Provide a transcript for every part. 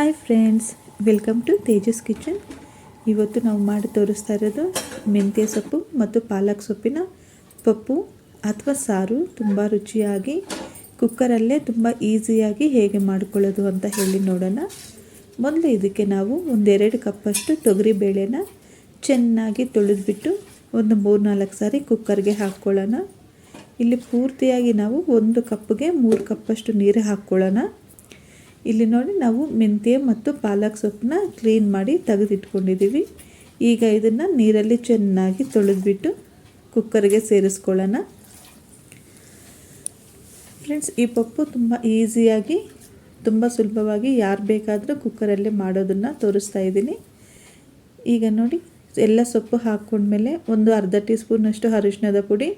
Hi friends welcome to Tejas kitchen ಇವತ್ತು ನಾವು ಮಾಡಿ ತೋರಿಸ್ತಾ ಇರೋದು ಮೆಂತ್ಯ ಸೊಪ್ಪು ಮತ್ತು ಪಾಲಕ್ ಸೊಪ್ಪಿನ ಪಪ್ಪು ಅಥವಾ ಸಾರು. ತುಂಬ ರುಚಿಯಾಗಿ ಕುಕ್ಕರಲ್ಲೇ ತುಂಬ ಈಸಿಯಾಗಿ ಹೇಗೆ ಮಾಡಿಕೊಳ್ಳೋದು ಅಂತ ಹೇಳಿ ನೋಡೋಣ. ಮೊದಲು ಇದಕ್ಕೆ ನಾವು ಒಂದೆರಡು ಕಪ್ಪಷ್ಟು ತೊಗರಿ ಬೇಳೆನ ಚೆನ್ನಾಗಿ ತೊಳೆದ್ಬಿಟ್ಟು ಒಂದು ಮೂರು ನಾಲ್ಕು ಸಾರಿ ಕುಕ್ಕರ್ಗೆ ಹಾಕ್ಕೊಳ್ಳೋಣ. ಇಲ್ಲಿ ಪೂರ್ತಿಯಾಗಿ ನಾವು ಒಂದು ಕಪ್ಗೆ ಮೂರು ಕಪ್ಪಷ್ಟು ನೀರು ಹಾಕ್ಕೊಳ್ಳೋಣ. ಇಲ್ಲಿ ನೋಡಿ ನಾವು ಮೆಂತ್ಯ ಮತ್ತು ಪಾಲಕ್ ಸೊಪ್ಪನ್ನ ಕ್ಲೀನ್ ಮಾಡಿ ತೆಗೆದಿಟ್ಕೊಂಡಿದ್ದೀವಿ. ಈಗ ಇದನ್ನು ನೀರಲ್ಲಿ ಚೆನ್ನಾಗಿ ತೊಳೆದ್ಬಿಟ್ಟು ಕುಕ್ಕರ್ಗೆ ಸೇರಿಸ್ಕೊಳ್ಳೋಣ. ಫ್ರೆಂಡ್ಸ್ ಈ ಪಪ್ಪು ತುಂಬ ಈಸಿಯಾಗಿ ತುಂಬ ಸುಲಭವಾಗಿ ಯಾರು ಬೇಕಾದರೂ ಕುಕ್ಕರಲ್ಲೇ ಮಾಡೋದನ್ನು ತೋರಿಸ್ತಾ ಇದ್ದೀನಿ. ಈಗ ನೋಡಿ, ಎಲ್ಲ ಸೊಪ್ಪು ಹಾಕ್ಕೊಂಡ್ಮೇಲೆ ಒಂದು ಅರ್ಧ ಟೀ ಸ್ಪೂನಷ್ಟು ಅರಿಶಿಣದ ಪುಡಿ,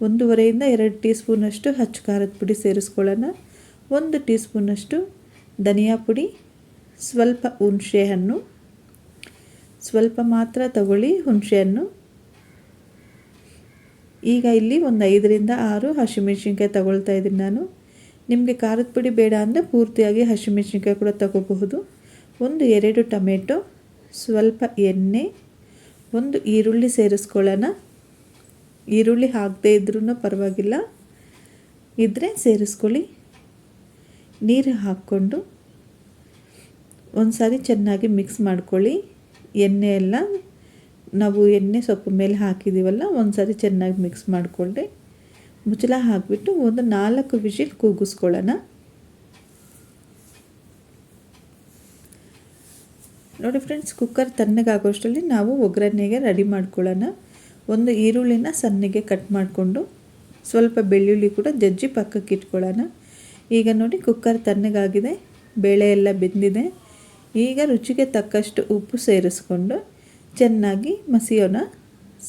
ಒಂದೂವರೆಯಿಂದ ಎರಡು ಟೀ ಸ್ಪೂನಷ್ಟು ಹಚ್ಚು ಖಾರದ ಪುಡಿ ಸೇರಿಸ್ಕೊಳ್ಳೋಣ. ಒಂದು ಟೀ ಸ್ಪೂನಷ್ಟು ಧನಿಯಾ ಪುಡಿ, ಸ್ವಲ್ಪ ಹುಣಸೆಹಣ್ಣು, ಸ್ವಲ್ಪ ಮಾತ್ರ ತಗೊಳ್ಳಿ ಹುಣಸೆಹಣ್ಣು. ಈಗ ಇಲ್ಲಿ ಒಂದು ಐದರಿಂದ ಆರು ಹಸಿಮೆಣ್ಸಿನ್ಕಾಯಿ ತಗೊಳ್ತಾ ಇದ್ದೀನಿ ನಾನು. ನಿಮಗೆ ಖಾರದ ಪುಡಿ ಬೇಡ ಅಂದರೆ ಪೂರ್ತಿಯಾಗಿ ಹಸಿಮೆಣ್ಸಿನ್ಕಾಯಿ ಕೂಡ ತಗೋಬಹುದು. ಒಂದು ಎರಡು ಟೊಮೆಟೊ, ಸ್ವಲ್ಪ ಎಣ್ಣೆ, ಒಂದು ಈರುಳ್ಳಿ ಸೇರಿಸ್ಕೊಳ್ಳೋಣ. ಈರುಳ್ಳಿ ಹಾಕದೇ ಇದ್ರೂ ಪರವಾಗಿಲ್ಲ. ಇದ್ದರೆ ಸೇರಿಸ್ಕೊಳ್ಳಿ. ನೀರು ಹಾಕ್ಕೊಂಡು ಒಂದು ಸಾರಿ ಚೆನ್ನಾಗಿ ಮಿಕ್ಸ್ ಮಾಡ್ಕೊಳ್ಳಿ. ಎಣ್ಣೆ ಎಲ್ಲ ನಾವು ಎಣ್ಣೆ ಸೊಪ್ಪು ಮೇಲೆ ಹಾಕಿದ್ದೀವಲ್ಲ ಒಂದು ಸಾರಿ ಚೆನ್ನಾಗಿ ಮಿಕ್ಸ್ ಮಾಡಿಕೊಳ್ಳಿ ಮುಚ್ಚಳ ಹಾಕಿಬಿಟ್ಟು ಒಂದು ನಾಲ್ಕು ವಿಷಿಲ್ ಕೂಗಿಸ್ಕೊಳ್ಳೋಣ. ನೋಡಿ ಫ್ರೆಂಡ್ಸ್ ಕುಕ್ಕರ್ ತಣ್ಣಗಾಗೋಷ್ಟರಲ್ಲಿ ನಾವು ಒಗ್ಗರಣೆಗೆ ರೆಡಿ ಮಾಡ್ಕೊಳ್ಳೋಣ. ಒಂದು ಈರುಳ್ಳಿನ ಸಣ್ಣಗೆ ಕಟ್ ಮಾಡಿಕೊಂಡು ಸ್ವಲ್ಪ ಬೆಳ್ಳುಳ್ಳಿ ಕೂಡ ಜಜ್ಜಿ ಪಕ್ಕಕ್ಕೆ ಇಟ್ಕೊಳ್ಳೋಣ. ಈಗ ನೋಡಿ ಕುಕ್ಕರ್ ತಣ್ಣಗಾಗಿದೆ, ಬೇಳೆ ಎಲ್ಲ ಬೆಂದಿದೆ. ಈಗ ರುಚಿಗೆ ತಕ್ಕಷ್ಟು ಉಪ್ಪು ಸೇರಿಸ್ಕೊಂಡು ಚೆನ್ನಾಗಿ ಮಸಿಯೋಣ.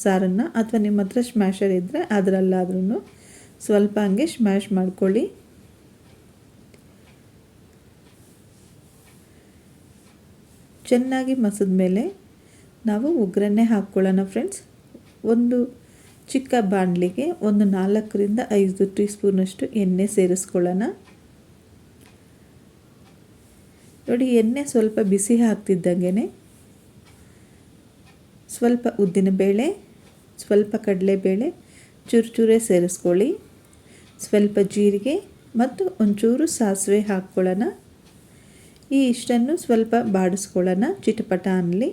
ಸಾರನ್ನು ಅಥವಾ ನಿಮ್ಮ ಹತ್ರ ಸ್ಮ್ಯಾಶರ್ ಇದ್ದರೆ ಅದರಲ್ಲಾದ್ರೂ ಸ್ವಲ್ಪ ಹಂಗೆ ಸ್ಮ್ಯಾಶ್ ಮಾಡ್ಕೊಳ್ಳಿ. ಚೆನ್ನಾಗಿ ಮಸಿದ ಮೇಲೆ ನಾವು ಒಗ್ಗರಣೆ ಹಾಕ್ಕೊಳ್ಳೋಣ ಫ್ರೆಂಡ್ಸ್ ಒಂದು ಚಿಕ್ಕ ಬಾಣಲಿಗೆ ಒಂದು ನಾಲ್ಕರಿಂದ ಐದು ಟೀ ಸ್ಪೂನಷ್ಟು ಎಣ್ಣೆ ಸೇರಿಸ್ಕೊಳ್ಳೋಣ. ನೋಡಿ, ಎಣ್ಣೆ ಸ್ವಲ್ಪ ಬಿಸಿ ಹಾಕ್ತಿದ್ದಂಗೆ ಸ್ವಲ್ಪ ಉದ್ದಿನಬೇಳೆ ಸ್ವಲ್ಪ ಕಡಲೆಬೇಳೆ ಚೂರು ಚೂರೇ ಸೇರಿಸ್ಕೊಳ್ಳಿ. ಸ್ವಲ್ಪ ಜೀರಿಗೆ ಮತ್ತು ಒಂಚೂರು ಸಾಸಿವೆ ಹಾಕ್ಕೊಳ್ಳೋಣ. ಈ ಇಷ್ಟನ್ನು ಸ್ವಲ್ಪ ಬಾಡಿಸ್ಕೊಳ್ಳೋಣ, ಚಿಟಪಟ ಅನ್ನಲಿ.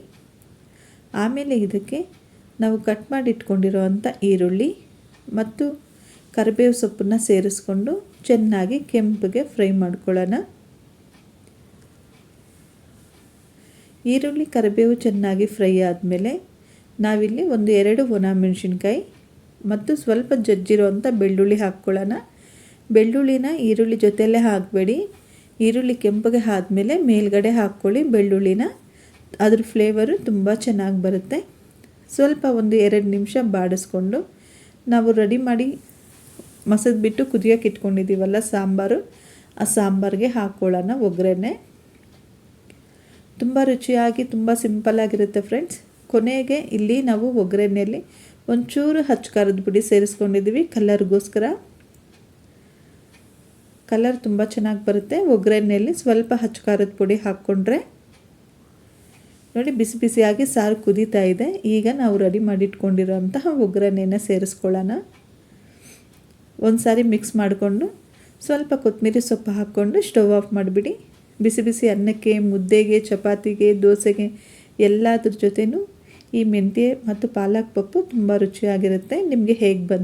ಆಮೇಲೆ ಇದಕ್ಕೆ ನಾವು ಕಟ್ ಮಾಡಿ ಇಟ್ಕೊಂಡಿರೋವಂಥ ಈರುಳ್ಳಿ ಮತ್ತು ಕರಿಬೇವು ಸೊಪ್ಪನ್ನು ಸೇರಿಸ್ಕೊಂಡು ಚೆನ್ನಾಗಿ ಕೆಂಪಿಗೆ ಫ್ರೈ ಮಾಡ್ಕೊಳ್ಳೋಣ. ಈರುಳ್ಳಿ ಕರಿಬೇವು ಚೆನ್ನಾಗಿ ಫ್ರೈ ಆದಮೇಲೆ ನಾವಿಲ್ಲಿ ಒಂದು ಎರಡು ಒಣ ಮೆಣಸಿನ್ಕಾಯಿ ಮತ್ತು ಸ್ವಲ್ಪ ಜಜ್ಜಿರುವಂಥ ಬೆಳ್ಳುಳ್ಳಿ ಹಾಕ್ಕೊಳ್ಳೋಣ. ಬೆಳ್ಳುಳ್ಳಿನ ಈರುಳ್ಳಿ ಜೊತೆಯಲ್ಲೇ ಹಾಕಬೇಡಿ. ಈರುಳ್ಳಿ ಕೆಂಪಗೆ ಆದಮೇಲೆ ಮೇಲ್ಗಡೆ ಹಾಕ್ಕೊಳ್ಳಿ ಬೆಳ್ಳುಳ್ಳಿನ. ಅದ್ರ ಫ್ಲೇವರು ತುಂಬ ಚೆನ್ನಾಗಿ ಬರುತ್ತೆ. ಸ್ವಲ್ಪ ಒಂದು ಎರಡು ನಿಮಿಷ ಬಾಡಿಸ್ಕೊಂಡು ನಾವು ರೆಡಿ ಮಾಡಿ ಮಸದ್ಬಿಟ್ಟು ಕುದಿಯೋಕೆ ಇಟ್ಕೊಂಡಿದ್ದೀವಲ್ಲ ಸಾಂಬಾರು, ಆ ಸಾಂಬಾರಿಗೆ ಹಾಕ್ಕೊಳ್ಳೋಣ ಒಗ್ಗರಣೆ. ತುಂಬ ರುಚಿಯಾಗಿ, ತುಂಬ ಸಿಂಪಲ್ಲಾಗಿರುತ್ತೆ ಫ್ರೆಂಡ್ಸ್ ಕೊನೆಗೆ ಇಲ್ಲಿ ನಾವು ಒಗ್ಗರಣೆಯಲ್ಲಿ ಒಂಚೂರು ಹಚ್ಚು ಖಾರದ ಪುಡಿ ಸೇರಿಸ್ಕೊಂಡಿದ್ದೀವಿ ಕಲರ್ಗೋಸ್ಕರ ಕಲರ್ ತುಂಬ ಚೆನ್ನಾಗಿ ಬರುತ್ತೆ. ಒಗ್ಗರಣೆಯಲ್ಲಿ ಸ್ವಲ್ಪ ಹಚ್ಚು ಖಾರದ ಪುಡಿ ಹಾಕ್ಕೊಂಡ್ರೆ ನೋಡಿ ಬಿಸಿ ಬಿಸಿಯಾಗಿ ಸಾರು ಕುದೀತಾ ಇದೆ. ಈಗ ನಾವು ರೆಡಿ ಮಾಡಿಟ್ಕೊಂಡಿರೋಂತಹ ಒಗ್ಗರಣೆನ ಸೇರಿಸ್ಕೊಳ್ಳೋಣ. ಒಂದು ಸಾರಿ ಮಿಕ್ಸ್ ಮಾಡಿಕೊಂಡು ಸ್ವಲ್ಪ ಕೊತ್ತಂಬರಿ ಸೊಪ್ಪು ಹಾಕ್ಕೊಂಡು ಸ್ಟವ್ ಆಫ್ ಮಾಡಿಬಿಡಿ. ಬಿಸಿ ಬಿಸಿ ಅನ್ನಕ್ಕೆ, ಮುದ್ದೆಗೆ, ಚಪಾತಿಗೆ, ದೋಸೆಗೆ ಎಲ್ಲದ್ರ ಜೊತೆನೂ ಈ ಮೆಂತ್ಯ ಮತ್ತು ಪಾಲಕ್ ಪಪ್ಪು ತುಂಬ ರುಚಿಯಾಗಿರುತ್ತೆ. ನಿಮಗೆ ಹೇಗೆ ಬಂದು